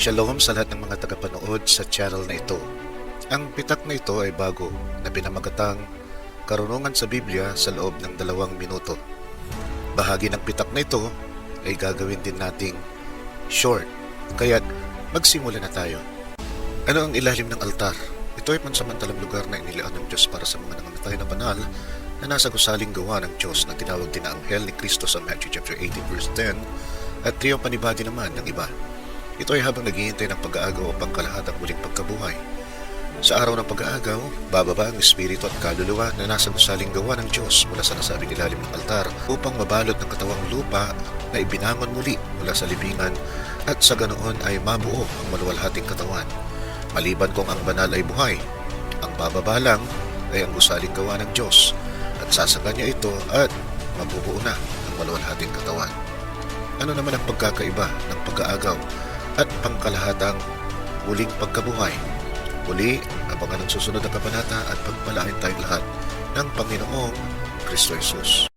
Shalom sa lahat ng mga tagapanood sa channel na ito. Ang pitak na ito ay bago na pinamagatang Karunungan sa Biblia sa loob ng dalawang minuto. Bahagi ng pitak na ito ay gagawin din nating short, kaya't magsimula na tayo. Ano ang ilalim ng altar? Ito ay pansamantalang lugar na inilaan ng Diyos para sa mga nangamatay na banal na nasa gusaling gawa ng Diyos na tinawag din na Anghel ni Kristo sa Matthew chapter 18 verse 10 at Trio Panibadi naman ng iba. Ito ay habang naghihintay ng pag-aagaw o pangkalahatang muling pagkabuhay. Sa araw ng pag-aagaw, bababa ang espiritu at kaluluwa na nasa gusaling gawa ng Diyos mula sa nasabing ilalim ng altar upang mabalot ng katawang lupa na ibinangon muli mula sa libingan at sa ganoon ay mabuo ang maluwalhating katawan. Maliban kung ang banal ay buhay, ang bababa lang ay ang gusaling gawa ng Diyos at sasaka niya ito at mabubuo na ang maluwalhating katawan. Ano naman ang pagkakaiba ng pag-aagaw at pangkalahatang muling pagkabuhay? Muli, abangan ang susunod na kabanata at pagpalain tayong lahat ng Panginoong Kristo Jesus.